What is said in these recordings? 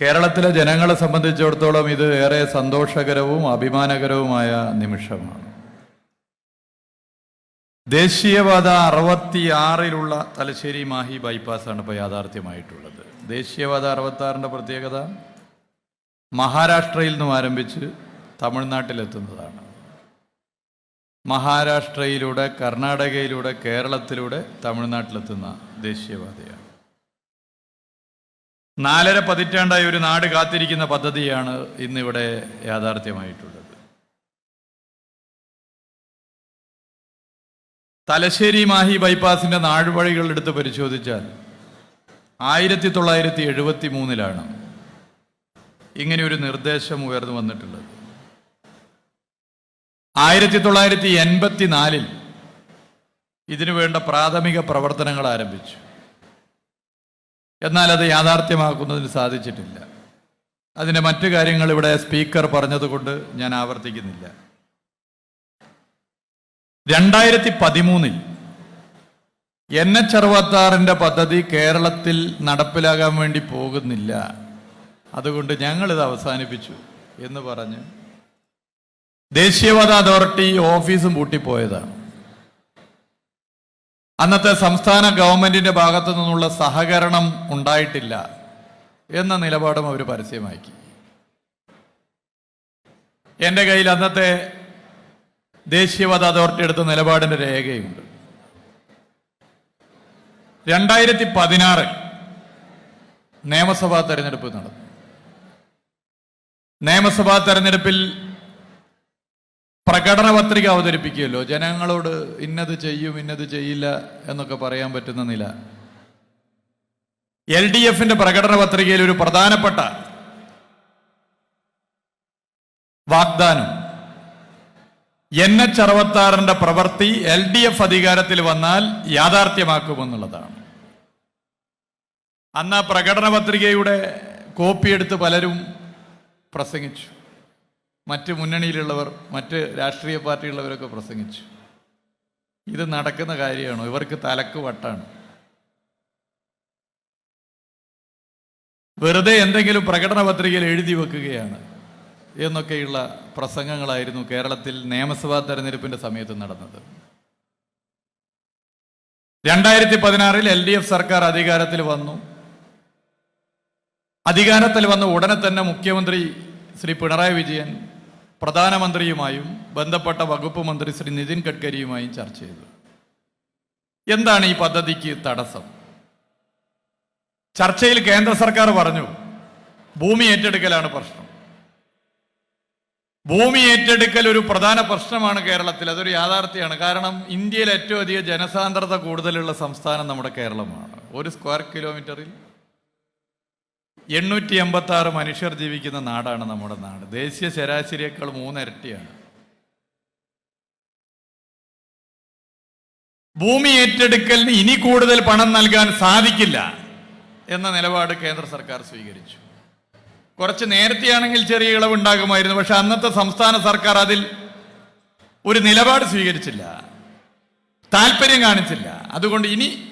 കേരളത്തിലെ ജനങ്ങളെ സംബന്ധിച്ചിടത്തോളം ഇത് ഏറെ സന്തോഷകരവും അഭിമാനകരവുമായ നിമിഷമാണ്. ദേശീയപാത അറുപത്തിയാറിലുള്ള തലശ്ശേരി മാഹി ബൈപ്പാസാണ് ഇപ്പോൾ യാഥാർത്ഥ്യമായിട്ടുള്ളത്. ദേശീയപാത അറുപത്തി ആറിന്റെ പ്രത്യേകത മഹാരാഷ്ട്രയിൽ നിന്നും ആരംഭിച്ച് തമിഴ്നാട്ടിലെത്തുന്നതാണ്. മഹാരാഷ്ട്രയിലൂടെ കർണാടകയിലൂടെ കേരളത്തിലൂടെ തമിഴ്നാട്ടിലെത്തുന്ന ദേശീയപാതയാണ്. നാലര പതിറ്റാണ്ടായി ഒരു നാട് കാത്തിരിക്കുന്ന പദ്ധതിയാണ് ഇന്നിവിടെ യാഥാർത്ഥ്യമായിട്ടുള്ളത്. തലശ്ശേരി മാഹി ബൈപ്പാസിന്റെ നാഴ്വഴികൾ എടുത്ത് പരിശോധിച്ചാൽ ആയിരത്തി തൊള്ളായിരത്തി എഴുപത്തി മൂന്നിലാണ് ഇങ്ങനെ ഒരു നിർദ്ദേശം ഉയർന്നു വന്നിട്ടുള്ളത്. ആയിരത്തി തൊള്ളായിരത്തി എൺപത്തി നാലിൽ ഇതിനു വേണ്ട പ്രാഥമിക പ്രവർത്തനങ്ങൾ ആരംഭിച്ചു. എന്നാൽ അത് യാഥാർത്ഥ്യമാക്കുന്നതിന് സാധിച്ചിട്ടില്ല. അതിന്റെ മറ്റു കാര്യങ്ങൾ ഇവിടെ സ്പീക്കർ പറഞ്ഞതുകൊണ്ട് ഞാൻ ആവർത്തിക്കുന്നില്ല. രണ്ടായിരത്തി പതിമൂന്നിൽ എൻ എച്ച് അറുപത്താറിന്റെ പദ്ധതി കേരളത്തിൽ നടപ്പിലാകാൻ വേണ്ടി പോകുന്നില്ല. അതുകൊണ്ട് ഞങ്ങളിത് അവസാനിപ്പിച്ചു എന്ന് പറഞ്ഞ് ദേശീയപാത അതോറിറ്റി ഓഫീസും പൂട്ടിപ്പോയതാണ്. അന്നത്തെ സംസ്ഥാന ഗവൺമെന്റിന്റെ ഭാഗത്തു നിന്നുള്ള സഹകരണം ഉണ്ടായിട്ടില്ല എന്ന നിലപാടും അവർ പരസ്യമാക്കി. എന്റെ കയ്യിൽ അന്നത്തെ ദേശീയവാദ അതോറിറ്റി എടുത്ത നിലപാടിന്റെ രേഖയുണ്ട്. രണ്ടായിരത്തി പതിനാറിൽ നിയമസഭാ തെരഞ്ഞെടുപ്പ് നടന്നു. നിയമസഭാ തെരഞ്ഞെടുപ്പിൽ പ്രകടന പത്രിക അവതരിപ്പിക്കുമല്ലോ. ജനങ്ങളോട് ഇന്നത് ചെയ്യും ഇന്നത് ചെയ്യില്ല എന്നൊക്കെ പറയാൻ പറ്റുന്ന നില. എൽ ഡി എഫിന്റെ പ്രകടന പത്രികയിൽ ഒരു പ്രധാനപ്പെട്ട വാഗ്ദാനം. എൻ എച്ച് അറുപത്താറിന്റെ പ്രവൃത്തി എൽ ഡി എഫ് അധികാരത്തിൽ വന്നാൽ യാഥാർത്ഥ്യമാക്കുമെന്നുള്ളതാണ്. അന്ന് ആ പ്രകടന പത്രികയുടെ കോപ്പിയെടുത്ത് പലരും പ്രസംഗിച്ചു. മറ്റ് മുന്നണിയിലുള്ളവർ മറ്റ് രാഷ്ട്രീയ പാർട്ടിയുള്ളവരൊക്കെ പ്രസംഗിച്ചു. ഇത് നടക്കുന്ന കാര്യമാണ്? ഇവർക്ക് തലക്ക് വട്ടാണ്? വെറുതെ എന്തെങ്കിലും പ്രകടന പത്രികയിൽ എഴുതി വെക്കുകയാണ് എന്നൊക്കെയുള്ള പ്രസംഗങ്ങളായിരുന്നു കേരളത്തിൽ നിയമസഭാ തെരഞ്ഞെടുപ്പിന്റെ സമയത്ത് നടന്നത്. രണ്ടായിരത്തി പതിനാറിൽ എൽ ഡി എഫ് സർക്കാർ അധികാരത്തിൽ വന്നു. അധികാരത്തിൽ വന്ന ഉടനെ തന്നെ മുഖ്യമന്ത്രി ശ്രീ പിണറായി വിജയൻ പ്രധാനമന്ത്രിയുമായും ബന്ധപ്പെട്ട വകുപ്പ് മന്ത്രി ശ്രീ നിതിൻ ഗഡ്കരിയുമായും ചർച്ച ചെയ്തു. എന്താണ് ഈ പദ്ധതിക്ക് തടസ്സം? ചർച്ചയിൽ കേന്ദ്ര സർക്കാർ പറഞ്ഞു ഭൂമി ഏറ്റെടുക്കലാണ് പ്രശ്നം. ഭൂമി ഏറ്റെടുക്കൽ ഒരു പ്രധാന പ്രശ്നമാണ് കേരളത്തിൽ അതൊരു യാഥാർത്ഥ്യമാണ്. കാരണം ഇന്ത്യയിൽ ഏറ്റവും അധികം ജനസാന്ദ്രത കൂടുതലുള്ള സംസ്ഥാനം നമ്മുടെ കേരളമാണ്. ഒരു സ്ക്വയർ കിലോമീറ്ററിൽ എണ്ണൂറ്റി എൺപത്തി ആറ് മനുഷ്യർ ജീവിക്കുന്ന നാടാണ് നമ്മുടെ നാട്. ദേശീയ ശരാശരിയേക്കാൾ മൂന്നിരട്ടിയാണ്. ഭൂമി ഏറ്റെടുക്കലിന് ഇനി കൂടുതൽ പണം നൽകാൻ സാധിക്കില്ല എന്ന നിലപാട് കേന്ദ്ര സർക്കാർ സ്വീകരിച്ചു. കുറച്ച് നേരത്തെയാണെങ്കിൽ ചെറിയ ഇളവ് ഉണ്ടാകുമായിരുന്നു പക്ഷെ അന്നത്തെ സംസ്ഥാന സർക്കാർ അതിൽ ഒരു നിലപാട് സ്വീകരിച്ചില്ല. താല്പര്യം കാണിച്ചില്ല. അതുകൊണ്ട് ഇനി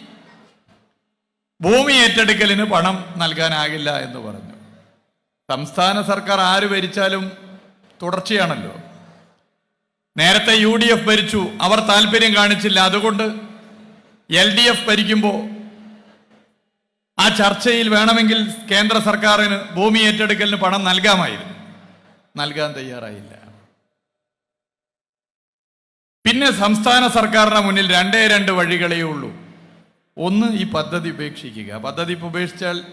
ഭൂമി ഏറ്റെടുക്കലിന് പണം നൽകാനാകില്ല എന്ന് പറഞ്ഞു. സംസ്ഥാന സർക്കാർ ആര് ഭരിച്ചാലും തുടർച്ചയാണല്ലോ. നേരത്തെ യു ഡി എഫ് ഭരിച്ചു അവർ താല്പര്യം കാണിച്ചില്ല. അതുകൊണ്ട് എൽ ഡി എഫ് ഭരിക്കുമ്പോൾ ആ ചർച്ചയിൽ വേണമെങ്കിൽ കേന്ദ്ര സർക്കാരിന് ഭൂമി ഏറ്റെടുക്കലിന് പണം നൽകാമായിരുന്നു. നൽകാൻ തയ്യാറായില്ല. പിന്നെ സംസ്ഥാന സർക്കാരിന് മുന്നിൽ രണ്ടേ രണ്ട് വഴികളേ ഉള്ളൂ. ഒന്ന് ഈ പദ്ധതി ഉപേക്ഷിക്കുക. പദ്ധതി ഇപ്പൊ ഉപേക്ഷിച്ചാൽ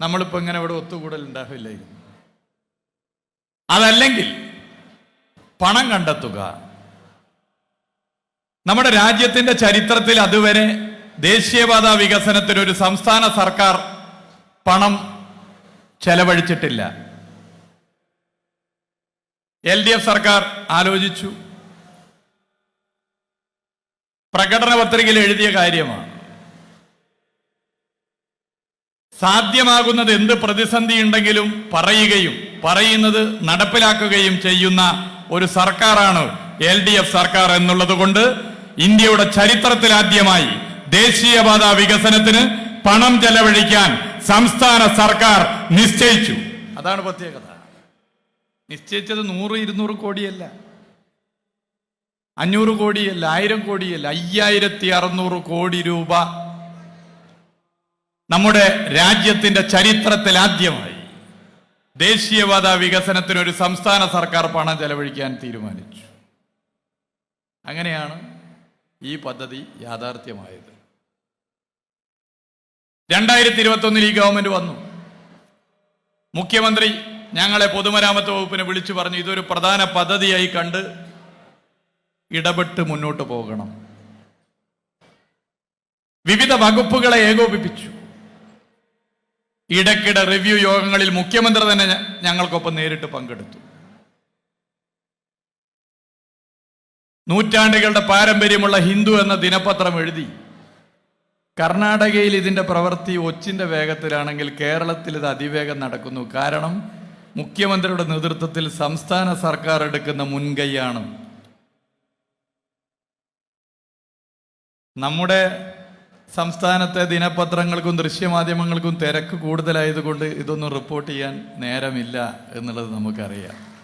നമ്മളിപ്പോ ഇങ്ങനെ ഇവിടെ ഒത്തുകൂടൽ ഉണ്ടാവില്ലായിരുന്നു. അതല്ലെങ്കിൽ പണം കണ്ടെത്തുക. നമ്മുടെ രാജ്യത്തിന്റെ ചരിത്രത്തിൽ അതുവരെ ദേശീയപാത വികസനത്തിന് ഒരു സംസ്ഥാന സർക്കാർ പണം ചെലവഴിച്ചിട്ടില്ല. എൽ ഡി എഫ് സർക്കാർ ആലോചിച്ചു. പ്രകടന പത്രികയിൽ എഴുതിയ കാര്യമാണ്. സാധ്യമാകുന്നത് എന്ത് പ്രതിസന്ധി ഉണ്ടെങ്കിലും പറയുകയും പറയുന്നത് നടപ്പിലാക്കുകയും ചെയ്യുന്ന ഒരു സർക്കാരാണ് എൽ ഡി എഫ് സർക്കാർ എന്നുള്ളത് കൊണ്ട് ഇന്ത്യയുടെ ചരിത്രത്തിൽ ആദ്യമായി ദേശീയപാത വികസനത്തിന് പണം ചെലവഴിക്കാൻ സംസ്ഥാന സർക്കാർ നിശ്ചയിച്ചു. അതാണ് പ്രത്യേകത. നിശ്ചയിച്ചത് നൂറ് ഇരുന്നൂറ് കോടിയല്ല. അഞ്ഞൂറ് കോടിയല്ല ആയിരം കോടിയല്ല അയ്യായിരത്തി അറുന്നൂറ് കോടി രൂപ നമ്മുടെ രാജ്യത്തിന്റെ ചരിത്രത്തിൽ ആദ്യമായി ദേശീയവാദ വികസനത്തിന് ഒരു സംസ്ഥാന സർക്കാർ പണം ചെലവഴിക്കാൻ തീരുമാനിച്ചു. അങ്ങനെയാണ് ഈ പദ്ധതി യാഥാർത്ഥ്യമായത്. രണ്ടായിരത്തി ഇരുപത്തൊന്നിൽ ഈ ഗവൺമെന്റ് വന്നു. മുഖ്യമന്ത്രി ഞങ്ങളെ പൊതുമരാമത്ത് വകുപ്പിനെ വിളിച്ചു പറഞ്ഞു ഇതൊരു പ്രധാന പദ്ധതിയായി കണ്ട് ഇടപെട്ട് മുന്നോട്ട് പോകണം. വിവിധ വകുപ്പുകളെ ഏകോപിപ്പിച്ചു. ഇടയ്ക്കിടെ റിവ്യൂ യോഗങ്ങളിൽ മുഖ്യമന്ത്രി തന്നെ ഞങ്ങൾക്കൊപ്പം നേരിട്ട് പങ്കെടുത്തു. നൂറ്റാണ്ടുകളുടെ പാരമ്പര്യമുള്ള ഹിന്ദു എന്ന ദിനപത്രം എഴുതി കർണാടകയിൽ ഇതിന്റെ പ്രവൃത്തി ഒച്ചിന്റെ വേഗത്തിലാണെങ്കിൽ കേരളത്തിൽ ഇത് അതിവേഗം നടക്കുന്നു. കാരണം മുഖ്യമന്ത്രിയുടെ നേതൃത്വത്തിൽ സംസ്ഥാന സർക്കാർ എടുക്കുന്ന മുൻകൈയാണ്. നമ്മുടെ സംസ്ഥാനത്തെ ദിനപത്രങ്ങൾക്കും ദൃശ്യമാധ്യമങ്ങൾക്കും തിരക്ക് കൂടുതലായതുകൊണ്ട് ഇതൊന്നും റിപ്പോർട്ട് ചെയ്യാൻ നേരമില്ല എന്നുള്ളത് നമുക്കറിയാം.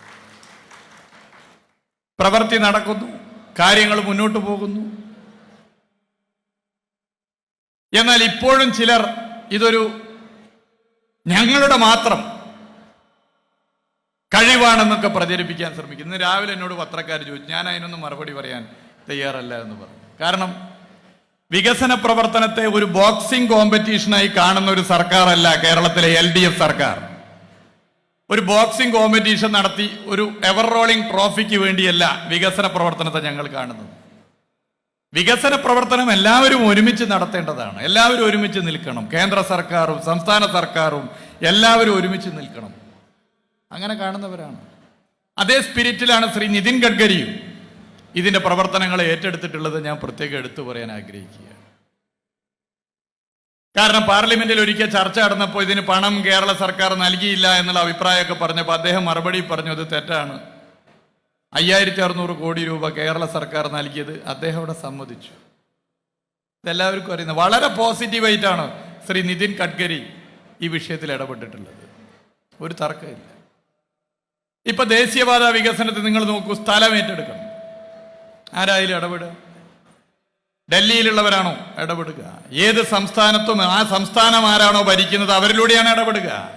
പ്രവൃത്തി നടക്കുന്നു കാര്യങ്ങൾ മുന്നോട്ട് പോകുന്നു. എന്നാൽ ഇപ്പോഴും ചിലർ ഇതൊരു ഞങ്ങളുടെ മാത്രം കഴിവാണെന്നൊക്കെ പ്രചരിപ്പിക്കാൻ ശ്രമിക്കുന്നു. രാവിലെ എന്നോട് പത്രക്കാർ ചോദിച്ചു ഞാൻ അതിനൊന്നും മറുപടി പറയാൻ തയ്യാറല്ല എന്ന് പറഞ്ഞു. കാരണം വികസന പ്രവർത്തനത്തെ ഒരു ബോക്സിംഗ് കോമ്പറ്റീഷനായി കാണുന്ന ഒരു സർക്കാരല്ല കേരളത്തിലെ എൽ ഡി എഫ് സർക്കാർ. ഒരു ബോക്സിംഗ് കോമ്പറ്റീഷൻ നടത്തി ഒരു എവർ റോളിംഗ് ട്രോഫിക്ക് വേണ്ടിയല്ല വികസന പ്രവർത്തനത്തെ ഞങ്ങൾ കാണുന്നത്. വികസന പ്രവർത്തനം എല്ലാവരും ഒരുമിച്ച് നടത്തേണ്ടതാണ്. എല്ലാവരും ഒരുമിച്ച് നിൽക്കണം. കേന്ദ്ര സർക്കാരും സംസ്ഥാന സർക്കാരും എല്ലാവരും ഒരുമിച്ച് നിൽക്കണം. അങ്ങനെ കാണുന്നവരാണ്. അതേ സ്പിരിറ്റിലാണ് ശ്രീ നിതിൻ ഗഡ്കരിയും. ഇതിന്റെ പ്രവർത്തനങ്ങളെ ഏറ്റെടുത്തിട്ടുള്ളത് ഞാൻ പ്രത്യേകം എടുത്തു പറയാൻ ആഗ്രഹിക്കുക. കാരണം പാർലമെന്റിൽ ഒരിക്കൽ ചർച്ച നടന്നപ്പോൾ ഇതിന് പണം കേരള സർക്കാർ നൽകിയില്ല എന്നുള്ള അഭിപ്രായമൊക്കെ പറഞ്ഞപ്പോൾ അദ്ദേഹം മറുപടി പറഞ്ഞു അത് തെറ്റാണ്. അയ്യായിരത്തി അറുന്നൂറ് കോടി രൂപ കേരള സർക്കാർ നൽകിയത് അദ്ദേഹം അവിടെ സമ്മതിച്ചു. ഇതെല്ലാവർക്കും അറിയുന്നത് വളരെ പോസിറ്റീവായിട്ടാണ് ശ്രീ നിതിൻ ഗഡ്കരി ഈ വിഷയത്തിൽ ഇടപെട്ടിട്ടുള്ളത്. ഒരു തർക്കമില്ല. ഇപ്പൊ ദേശീയപാത വികസനത്തിൽ നിങ്ങൾ നോക്കൂ സ്ഥലം ഏറ്റെടുക്കണം. ആരായാലും ഇടപെടുക. ഡൽഹിയിലുള്ളവരാണോ ഇടപെടുക. ഏത് സംസ്ഥാനത്തും ആ സംസ്ഥാനം ആരാണോ ഭരിക്കുന്നത് അവരിലൂടെയാണ് ഇടപെടുക.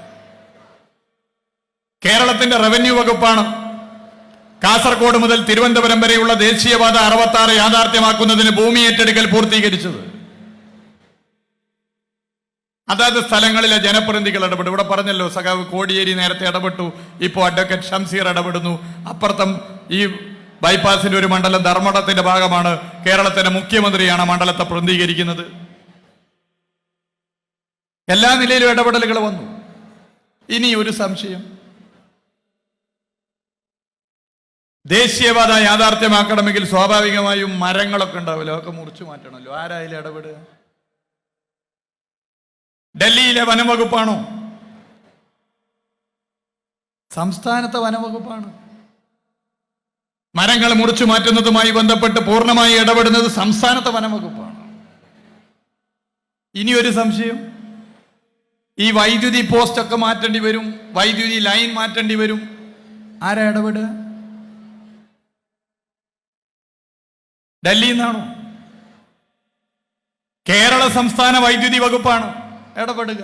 കേരളത്തിന്റെ റവന്യൂ വകുപ്പാണ് കാസർഗോഡ് മുതൽ തിരുവനന്തപുരം വരെയുള്ള ദേശീയപാത അറുപത്തി ആറ് യാഥാർത്ഥ്യമാക്കുന്നതിന് ഭൂമി ഏറ്റെടുക്കൽ പൂർത്തീകരിച്ചത്. അതാത് സ്ഥലങ്ങളിലെ ജനപ്രതിനിധികൾ ഇടപെടും. ഇവിടെ പറഞ്ഞല്ലോ സഖാവ് കോടിയേരി നേരത്തെ ഇടപെട്ടു. ഇപ്പോൾ അഡ്വക്കേറ്റ് ഷംസീർ ഇടപെടുന്നു. അപ്പുറത്തും ഈ ബൈപ്പാസിന്റെ ഒരു മണ്ഡലം ധർമ്മടത്തിന്റെ ഭാഗമാണ്. കേരളത്തിന്റെ മുഖ്യമന്ത്രിയാണ് മണ്ഡലത്തെ പ്രതിനിധീകരിക്കുന്നത്. എല്ലാ നിലയിലും ഇടപെടലുകൾ വന്നു. ഇനി ഒരു സംശയം. ദേശീയപാത യാഥാർത്ഥ്യമാക്കണമെങ്കിൽ സ്വാഭാവികമായും മരങ്ങളൊക്കെ ഉണ്ടാവില്ല? ഒക്കെ മുറിച്ചു മാറ്റണമല്ലോ. ആരായാലും ഇടപെടുക. ഡൽഹിയിലെ വനംവകുപ്പാണോ സംസ്ഥാനത്തെ വനംവകുപ്പാണ് മരങ്ങൾ മുറിച്ചു മാറ്റുന്നതുമായി ബന്ധപ്പെട്ട് പൂർണമായി ഇടപെടുന്നത് സംസ്ഥാനത്തെ വനംവകുപ്പാണ്. ഇനി ഒരു സംശയം. ഈ വൈദ്യുതി പോസ്റ്റ് ഒക്കെ മാറ്റേണ്ടി വരും വൈദ്യുതി ലൈൻ മാറ്റേണ്ടി വരും. ആരാ ഇടപെടുക? ഡൽഹിയിൽ നിന്നാണോ കേരള സംസ്ഥാന വൈദ്യുതി വകുപ്പാണ് ഇടപെടുക.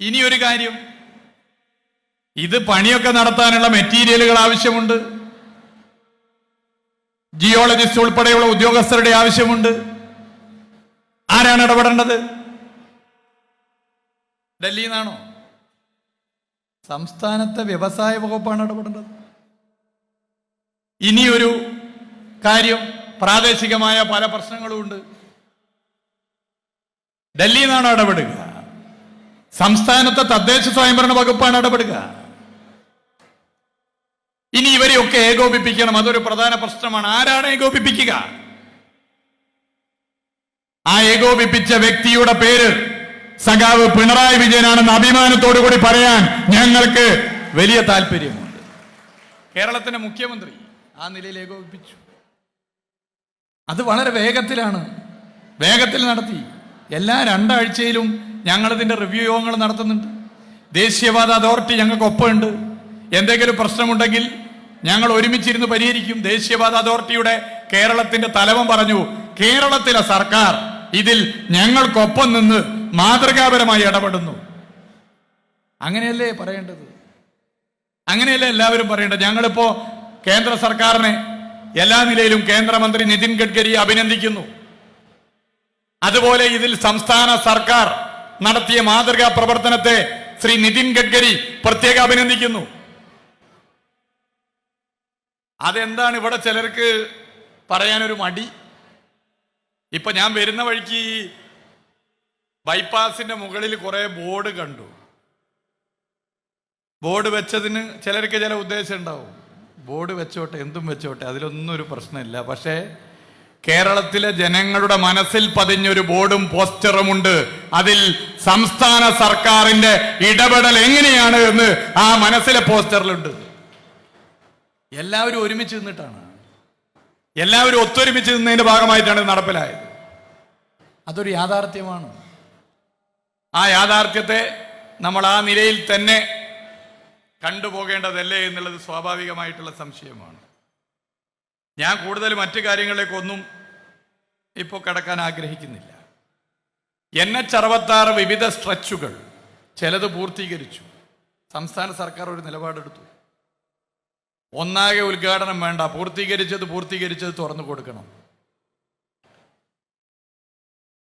ഇനി ഒരു കാര്യം. ഇത് പണിയൊക്കെ നടത്താനുള്ള മെറ്റീരിയലുകൾ ആവശ്യമുണ്ട്. ജിയോളജിസ്റ്റ് ഉൾപ്പെടെയുള്ള ഉദ്യോഗസ്ഥരുടെ ആവശ്യമുണ്ട്. ആരാണ് ഇടപെടേണ്ടത്? ഡൽഹിയിൽ നിന്നാണോ സംസ്ഥാനത്തെ വ്യവസായ വകുപ്പാണ് ഇടപെടേണ്ടത്. ഇനിയൊരു കാര്യം പ്രാദേശികമായ പല പ്രശ്നങ്ങളും ഉണ്ട്. ഡൽഹിയിൽ നിന്നാണ് ഇടപെടുക? സംസ്ഥാനത്തെ തദ്ദേശ സ്വയംഭരണ വകുപ്പാണ് ഇടപെടുക. ഇവരെയൊക്കെ ഏകോപിപ്പിക്കണം. അതൊരു പ്രധാന പ്രശ്നമാണ്. ആരാണ് ഏകോപിപ്പിക്കുക? ആ ഏകോപിപ്പിച്ച വ്യക്തിയുടെ പേര് സഖാവ് പിണറായി വിജയനാണെന്ന് അഭിമാനത്തോടു കൂടി പറയാൻ ഞങ്ങൾക്ക് വലിയ താല്പര്യമുണ്ട്. കേരളത്തിന്റെ മുഖ്യമന്ത്രി ആ നിലയിൽ ഏകോപിപ്പിച്ചു. അത് വളരെ വേഗത്തിലാണ്. വേഗത്തിൽ നടത്തി. എല്ലാ രണ്ടാഴ്ചയിലും ഞങ്ങളതിന്റെ റിവ്യൂ യോഗങ്ങൾ നടത്തുന്നുണ്ട്. ദേശീയപാത അതോറിറ്റി ഞങ്ങൾക്ക് ഒപ്പമുണ്ട് എന്തെങ്കിലും പ്രശ്നമുണ്ടെങ്കിൽ ഞങ്ങൾ ഒരുമിച്ചിരുന്ന് പരിഹരിക്കും ദേശീയപാത അതോറിറ്റിയുടെ കേരളത്തിന്റെ തലവൻ പറഞ്ഞു കേരളത്തിലെ സർക്കാർ ഇതിൽ ഞങ്ങൾക്കൊപ്പം നിന്ന് മാതൃകാപരമായി ഇടപെടുന്നു. അങ്ങനെയല്ലേ പറയേണ്ടത്? അങ്ങനെയല്ലേ എല്ലാവരും പറയേണ്ടത്? ഞങ്ങളിപ്പോ കേന്ദ്ര സർക്കാരിനെ എല്ലാ നിലയിലും കേന്ദ്രമന്ത്രി നിതിൻ ഗഡ്കരി അഭിനന്ദിക്കുന്നു. അതുപോലെ ഇതിൽ സംസ്ഥാന സർക്കാർ നടത്തിയ മാതൃകാ പ്രവർത്തനത്തെ ശ്രീ നിതിൻ ഗഡ്കരി പ്രത്യേക അഭിനന്ദിക്കുന്നു. അതെന്താണ് ഇവിടെ ചിലർക്ക് പറയാനൊരു മടി? ഇപ്പൊ ഞാൻ വരുന്ന വഴിക്ക് ബൈപ്പാസിന്റെ മുകളിൽ കുറെ ബോർഡ് കണ്ടു. ബോർഡ് വെച്ചതിന് ചിലർക്ക് ചില ഉദ്ദേശം ഉണ്ടാവും. ബോർഡ് വെച്ചോട്ടെ എന്തും വെച്ചോട്ടെ അതിലൊന്നും ഒരു പ്രശ്നമില്ല. പക്ഷേ കേരളത്തിലെ ജനങ്ങളുടെ മനസ്സിൽ പതിഞ്ഞൊരു ബോർഡും പോസ്റ്ററുമുണ്ട് അതിൽ സംസ്ഥാന സർക്കാരിന്റെ ഇടപെടൽ എങ്ങനെയാണ് എന്ന് ആ മനസ്സിലെ പോസ്റ്ററിലുണ്ട്. എല്ലാവരും ഒരുമിച്ച് നിന്നിട്ടാണ്. എല്ലാവരും ഒത്തൊരുമിച്ച് നിന്നതിന്റെ ഭാഗമായിട്ടാണ് ഇത് നടപ്പിലായത്. അതൊരു യാഥാർത്ഥ്യമാണ്. ആ യാഥാർത്ഥ്യത്തെ നമ്മൾ ആ നിലയിൽ തന്നെ കണ്ടുപോകേണ്ടതല്ലേ എന്നുള്ളത് സ്വാഭാവികമായിട്ടുള്ള സംശയമാണ്. ഞാൻ കൂടുതൽ മറ്റു കാര്യങ്ങളിലേക്കൊന്നും ഇപ്പോൾ കിടക്കാൻ ആഗ്രഹിക്കുന്നില്ല. എൻ എച്ച് അറുപത്താറ് വിവിധ സ്ട്രെച്ചുകൾ ചിലത് പൂർത്തീകരിച്ചു. സംസ്ഥാന സർക്കാർ ഒരു നിലപാടെടുത്തു. ഒന്നാകെ ഉദ്ഘാടനം വേണ്ട. പൂർത്തീകരിച്ചത് പൂർത്തീകരിച്ചത് തുറന്നു കൊടുക്കണം.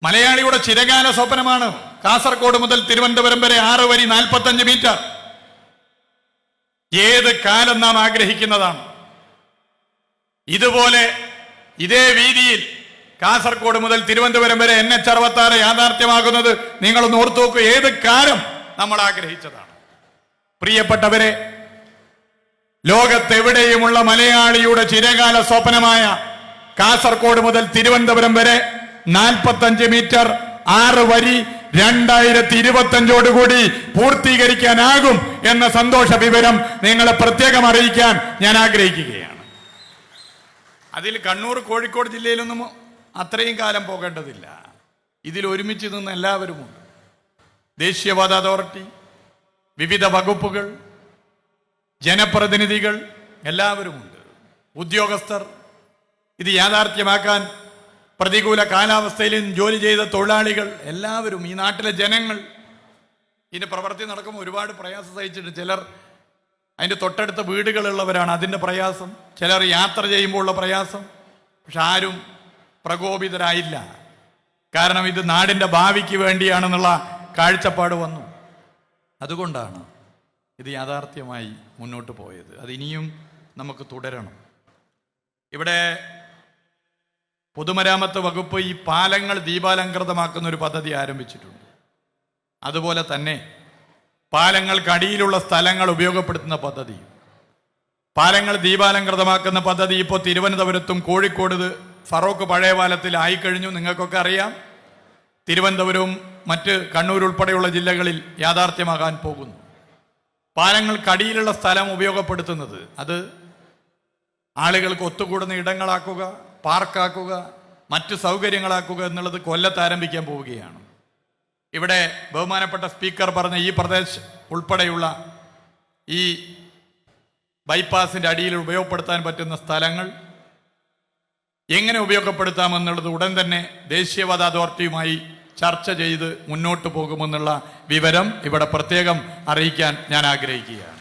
മലയാളിയുടെ ചിരകാല സ്വപ്നമാണ് കാസർഗോഡ് മുതൽ തിരുവനന്തപുരം വരെ ആറ് വരി നാൽപ്പത്തഞ്ച് മീറ്റർ. ഏത് കാലം നാം ആഗ്രഹിക്കുന്നതാണ്? ഇതുപോലെ ഇതേ വീതിയിൽ കാസർഗോഡ് മുതൽ തിരുവനന്തപുരം വരെ എൻ എച്ച് അറുപത്തി ആറ് യാഥാർത്ഥ്യമാകുന്നത് നിങ്ങളൊന്ന് ഓർത്തു നോക്കൂ ഏത് കാലം നമ്മൾ ആഗ്രഹിച്ചതാണ്? പ്രിയപ്പെട്ടവരെ ലോകത്തെവിടെയുമുള്ള മലയാളിയുടെ ചിരകാല സ്വപ്നമായ കാസർകോട് മുതൽ തിരുവനന്തപുരം വരെ നാൽപ്പത്തഞ്ച് മീറ്റർ ആറ് വരി രണ്ടായിരത്തി ഇരുപത്തഞ്ചോടുകൂടി പൂർത്തീകരിക്കാനാകും എന്ന സന്തോഷ വിവരം നിങ്ങളെ പ്രത്യേകം അറിയിക്കാൻ ഞാൻ ആഗ്രഹിക്കുകയാണ്. അതിൽ കണ്ണൂർ കോഴിക്കോട് ജില്ലയിലൊന്നും അത്രയും കാലം പോകേണ്ടതില്ല. ഇതിൽ ഒരുമിച്ച് നിന്ന് എല്ലാവരുമുണ്ട്. ദേശീയപാത അതോറിറ്റി വിവിധ വകുപ്പുകൾ ജനപ്രതിനിധികൾ എല്ലാവരുമുണ്ട്. ഉദ്യോഗസ്ഥർ ഇത് യാഥാർത്ഥ്യമാക്കാൻ പ്രതികൂല കാലാവസ്ഥയിലും ജോലി ചെയ്ത തൊഴിലാളികൾ എല്ലാവരും ഈ നാട്ടിലെ ജനങ്ങൾ. ഇതിന്റെ പ്രവൃത്തി നടക്കുമ്പോൾ ഒരുപാട് പ്രയാസം സഹിച്ചിട്ട് ചിലർ അതിന്റെ തൊട്ടടുത്ത വീടുകളുള്ളവരാണ്. അതിന്റെ പ്രയാസം. ചിലർ യാത്ര ചെയ്യുമ്പോൾ ഉള്ള പ്രയാസം. പക്ഷെ ആരും പ്രകോപിതരായില്ല. കാരണം ഇത് നാടിന്റെ ഭാവിക്ക് വേണ്ടിയാണെന്നുള്ള കാഴ്ചപ്പാട് വന്നു. അതുകൊണ്ടാണ് ഇത് യാഥാർത്ഥ്യമായി മുന്നോട്ട് പോയത്. അത് ഇനിയും നമുക്ക് തുടരണം. ഇവിടെ പൊതുമരാമത്ത് വകുപ്പ് ഈ പാലങ്ങൾ ദീപാലങ്കൃതമാക്കുന്ന ഒരു പദ്ധതി ആരംഭിച്ചിട്ടുണ്ട്. അതുപോലെ തന്നെ പാലങ്ങൾക്കടിയിലുള്ള സ്ഥലങ്ങൾ ഉപയോഗപ്പെടുത്തുന്ന പദ്ധതി പാലങ്ങൾ ദീപാലങ്കൃതമാക്കുന്ന പദ്ധതി ഇപ്പോൾ തിരുവനന്തപുരത്തും കോഴിക്കോട് ഫറോക്ക് പഴയ പാലത്തിൽ ആയിക്കഴിഞ്ഞു. നിങ്ങൾക്കൊക്കെ അറിയാം. തിരുവനന്തപുരവും മറ്റ് കണ്ണൂർ ഉൾപ്പെടെയുള്ള ജില്ലകളിൽ യാഥാർത്ഥ്യമാകാൻ പോകുന്നു. പാലങ്ങൾക്കടിയിലുള്ള സ്ഥലം ഉപയോഗപ്പെടുത്തുന്നത്. അത് ആളുകൾക്ക് ഒത്തുകൂടുന്ന ഇടങ്ങളാക്കുക പാർക്കാക്കുക മറ്റു സൗകര്യങ്ങളാക്കുക എന്നുള്ളത് കൊല്ലത്ത് ആരംഭിക്കാൻ പോവുകയാണ്. ഇവിടെ ബഹുമാനപ്പെട്ട സ്പീക്കർ പറഞ്ഞ ഈ പ്രദേശം ഉൾപ്പെടെയുള്ള ഈ ബൈപ്പാസിന്റെ അടിയിൽ ഉപയോഗപ്പെടുത്താൻ പറ്റുന്ന സ്ഥലങ്ങൾ എങ്ങനെ ഉപയോഗപ്പെടുത്താമെന്നുള്ളത് ഉടൻ തന്നെ ദേശീയവാദ അതോറിറ്റിയുമായി ചർച്ച ചെയ്ത് മുന്നോട്ട് പോകുമെന്നുള്ള വിവരം ഇവിടെ പ്രത്യേകം അറിയിക്കാൻ ഞാൻ ആഗ്രഹിക്കുകയാണ്.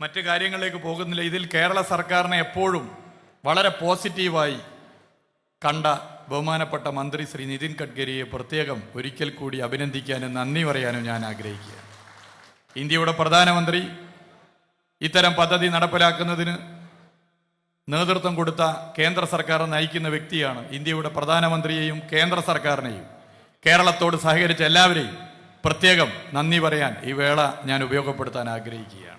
മറ്റു കാര്യങ്ങളിലേക്ക് പോകുന്നില്ല. ഇതിൽ കേരള സർക്കാരിനെ എപ്പോഴും വളരെ പോസിറ്റീവായി കണ്ട ബഹുമാനപ്പെട്ട മന്ത്രി ശ്രീ നിതിൻ ഗഡ്കരിയെ പ്രത്യേകം ഒരിക്കൽ കൂടി അഭിനന്ദിക്കാനും നന്ദി പറയാനും ഞാൻ ആഗ്രഹിക്കുകയാണ്. ഇന്ത്യയുടെ പ്രധാനമന്ത്രി ഇത്തരം പദ്ധതി നടപ്പിലാക്കുന്നതിന് നേതൃത്വം കൊടുത്ത കേന്ദ്ര സർക്കാർ നയിക്കുന്ന വ്യക്തിയാണ് ഇന്ത്യയുടെ പ്രധാനമന്ത്രിയെയും കേന്ദ്ര സർക്കാരിനെയും. കേരളത്തോട് സഹകരിച്ച എല്ലാവരെയും പ്രത്യേകം നന്ദി പറയാൻ ഈ വേള ഞാൻ ഉപയോഗപ്പെടുത്താൻ ആഗ്രഹിക്കുകയാണ്.